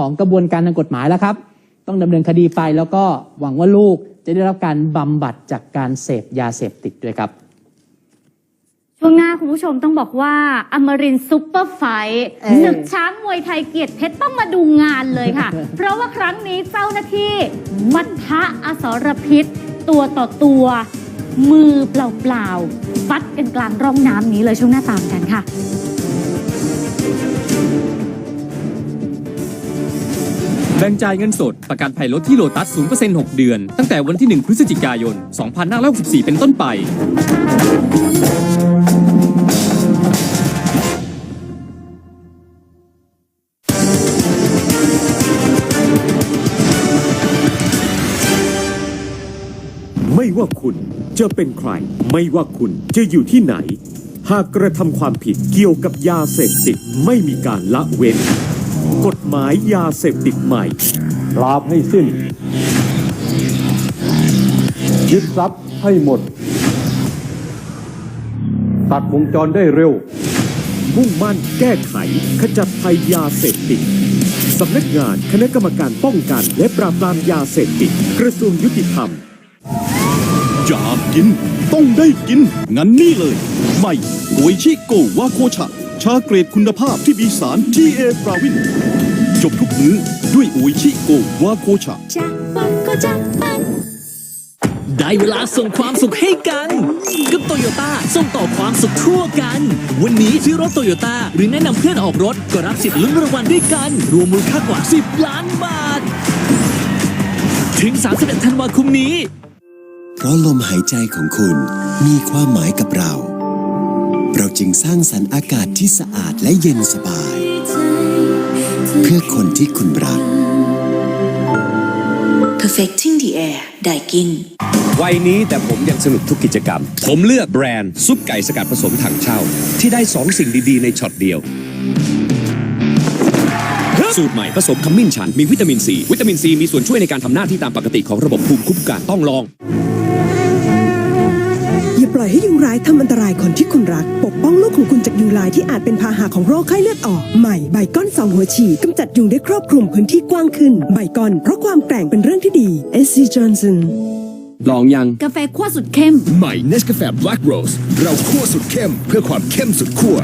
ของกระบวนการทางกฎหมายแล้วครับ ต้องดำเนินคดีไปแล้วก็หวังว่าลูกจะได้รับการบำบัดจากการเสพยาเสพติดด้วยครับ ช่วงหน้าคุณผู้ชมต้องบอกว่าอมรินซุปเปอร์ไฟท์เออศึกช้างมวยไทยเกียรติเพชรต้องมาดูงานเลยค่ะ เพราะว่าครั้งนี้เจ้าหน้าที่มัทะอสรพิษ ตัวต่อตัว มือเปล่าๆฟัดกันกลางร่องน้ำนี้เลยช่วงหน้าตามกันค่ะ แบ่งจ่ายเงินสด ประกันภัยรถที่โลตัส 0% 6 เดือน ตั้งแต่วันที่ 1 พฤศจิกายน 2564 เป็นต้นไป ไม่ว่าคุณจะเป็นใคร ไม่ว่าคุณจะอยู่ที่ไหน หากกระทำความผิดเกี่ยวกับยาเสพติดไม่มีการละเว้น กฎหมายยาเสพติดใหม่ ปราบให้สิ้น ยึดทรัพย์ให้หมด ตัดวงจรได้เร็ว มุ่งมั่นแก้ไข ขจัดภัยยาเสพติดสำนักงานคณะกรรมการป้องกัน และปราบปรามยาเสพติดกระทรวงยุติธรรมอยากกิน ต้องได้กิน งั้นนี่เลย ใหม่โออิชิโกวาโคชะ ชาเกรดคุณภาพที่มีสาร TA ปราวิน จบทุกมื้อด้วยโออิชิโกวาโคชะได้เวลาส่งความสุขให้กัน กับโตโยต้าส่งต่อความสุขทั่วกัน วันนี้ซื้อรถโตโยต้าหรือแนะนำเพื่อนออกรถ ก็รับสิทธิ์ลุ้นรางวัลด้วยกัน รวมมูลค่ากว่า 10 ล้านบาท ถึง 31 ธันวาคมนี้ เพราะลมหายใจของคุณมีความหมายกับเรา เราจึงสร้างสรรค์อากาศที่สะอาดและเย็นสบาย เพื่อคนที่คุณรัก Perfecting the air ได้กิน วัยนี้แต่ผมยังสนุกทุกกิจกรรม ผมเลือกแบรนด์ ซุปไก่สกัดผสมถังเช่า ที่ได้สองสิ่งดีๆ ในช็อตเดียว สูตรใหม่ผสมขมิ้นชัน มีวิตามินซี วิตามินซีมีส่วนช่วยในการทำหน้าที่ตามปกติของระบบภูมิคุ้มกันต้องลองอย่า ปล่อยให้ยุงร้ายทำอันตรายคนที่คุณรัก ปกป้องลูกของคุณจากยุงลายที่อาจเป็นพาหะของโรคไข้เลือดออกใหม่ใบก้อนสองหัวฉีดกำจัดยุงได้ครอบคลุมพื้นที่กว้างขึ้น ใบก้อนเพราะความแกร่งเป็นเรื่องที่ดี SC Johnson ลองยัง กาแฟขั้วสุดเข้ม ใหม่ Nescafe Black Rose เราคั่วสุดเข้มเพื่อความเข้มสุดขั้ว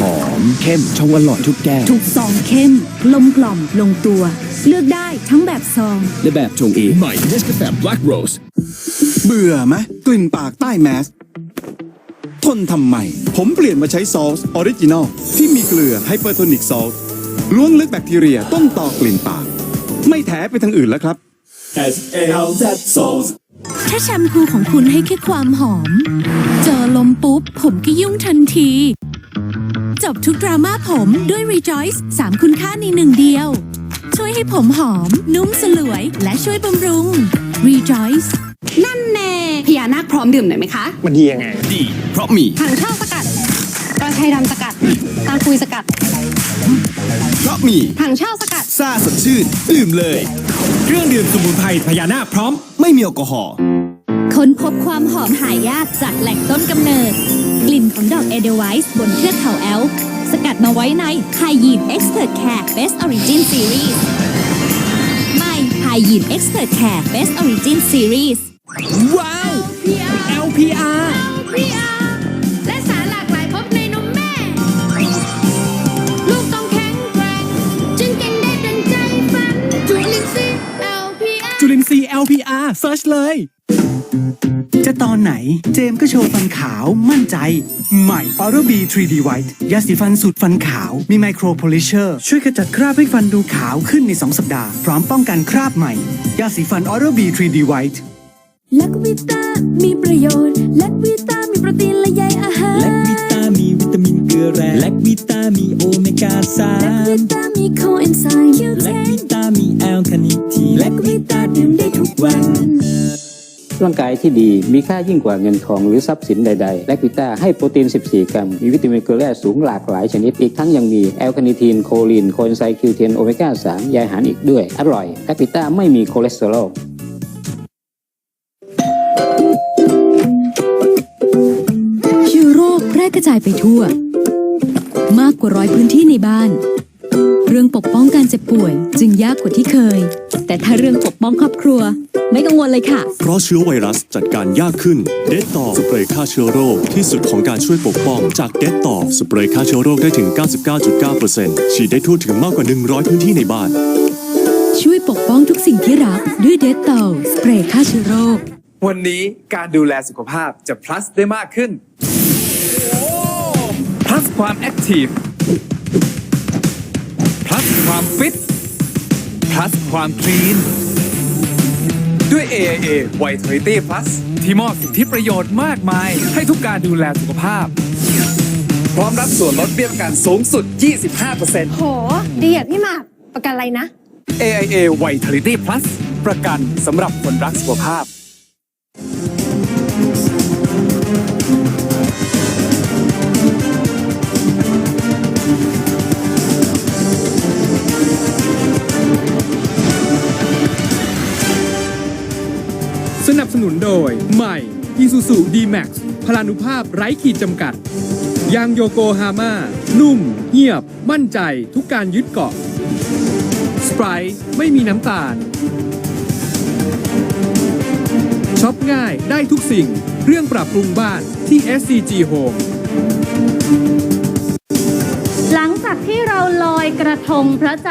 หอมเข้มชงอร่อยทุกแก้ว ถูกซองเข้มกลมกล่อมลงตัว เลือกได้ทั้งแบบซอง และแบบชงเอง ใหม่ Nescafe Black Rose เบื่อไหมก ลิ่นปากใต้แมสทนทำไม ผมเปลี่ยนมาใช้ซอสออริจินอลที่มีเกลือไฮเปอร์โทนิกซอสล้วงลึกแบคทีเรียต้นต่อกลิ่นปาก ไม่แถไปทางอื่นแล้วครับถ้าแชมพูของคุณให้แค่ความหอม เจอลมปุ๊บ ผมก็ยุ่งทันที จบทุกดราม่าผมด้วย Rejoice 3คุณค่าในหนึ่งเดียว ช่วยให้ผมหอม นุ่มสลวย และช่วยบำรุง Rejoice นั่นแน่พ ญานาคพร้อมดื่มหน่อยไหมคะมันดียังไง ดีเพราะมีถังเช่าสกัดกระชายดำสกัดตาคุยสกัดเพราะมีถังเช่าสกัดซาสดชื่นดื่มเลย เครื่องดื่มสมุนไพรพญานาคพร้อมไม่มีแอลกอฮอล์ค้นพบความหอมหายากจากแหล่งต้นกำเนิด กลิ่นของดอกเอเดไวส์บนเทือกเขาแอลป์สกัดมาไว้ในไฮยีนเอ็กซ์เพรสแคร์เบสออริจินซีรีส์ใหม่ไฮยีนเอ็กซ์เพรสแคร์เบสออริจินซีรีส์ว้า ว LPR และสารหลากหลายพบในนมแม่ ลูกต้องแข็งแกร่งจึงเก่งได้ดังใจฝัน จุลินทรีย์ LPR จุลินทรีย์ LPR เซิร์ชเลย จะตอนไหนเจมส์ก็โชว์ฟันขาวมั่นใจ ใหม่ Oral B 3D White ยาสีฟันสูตรฟันขาว มีไมโครโพลิเชอร์ ช่วยขจัดคราบให้ฟันดูขาวขึ้นใน 2 สัปดาห์ พร้อมป้องกันคราบใหม่ ยาสีฟัน Oral B 3D White แลควิต้ามีประโยชน์แลควิต้ามีโปรตีนและใยอาหาร แลควิต้ามีวิตามินเกลือแร่แลควิต้ามีโอเมก้าสาแลควิมต้ามีโคเอนไซม์คิวแลเทควิต้ามีแอลคาเนิทีนแลควิต้าดื่มได้ทุกวัน ร่างกายที่ดีมีค่ายิ่งกว่าเงินทองหรือทรัพย์สินใดๆ และกิต้าให้โปรตีน 14 กรัม มีวิตามินเกลือแร่สูงหลากหลายชนิด อีกทั้งยังมีแอลคาเนิทีน โคลิน โคเอนไซม์คิวเทน โอเมก้า 3 ใยอาหารอีกด้วย อร่อยและกิต้าไม่มีคอเลสเตอรอลายไปทั่ว มากกว่าร้อยพื้นที่ในบ้าน เรื่องปกป้องการเจ็บป่วยจึงยากกว่าที่เคย แต่ถ้าเรื่องปกป้องครอบครัว ไม่กังวลเลยค่ะ เพราะเชื้อไวรัสจัดการยากขึ้น เดตต่อสเปรย์ฆ่าเชื้อโรคที่สุดของการช่วยปกป้องจากเดตต่อสเปรย์ฆ่าเชื้อโรคได้ถึง 99.9%ฉีดได้ทั่วถึงมากกว่า 100 พื้นที่ในบ้าน ช่วยปกป้องทุกสิ่งที่รักด้วยเดตเตลสเปรย์ฆ่าเชื้อโรค วันนี้การดูแลสุขภาพจะ plus ได้มากขึ้น plus ความแอคทีฟ plus ความฟิต plus ความคลีน ด้วย AIA Vitality Plus ที่มอบสิทธิประโยชน์มากมาย ให้ทุกการดูแลสุขภาพ พร้อมรับส่วนลดเบี้ยประกันสูงสุด 25%โห ดีอะพี่หมากประกันอะไรนะ AIA Vitality Plus ประกันสำหรับคนรักสุขภาพ โดย ใหม่ Isuzu D-Max พลานุภาพไร้ขีดจำกัด ยางโยโกฮาม่า นุ่ม เงียบ มั่นใจทุกการยึดเกาะสไปร์ไม่มีน้ำตาลช็อปง่ายได้ทุกสิ่ง เรื่องปรับปรุงบ้านที่ SCG Home หลังจากที่เราลอยกระทงพระจันทร์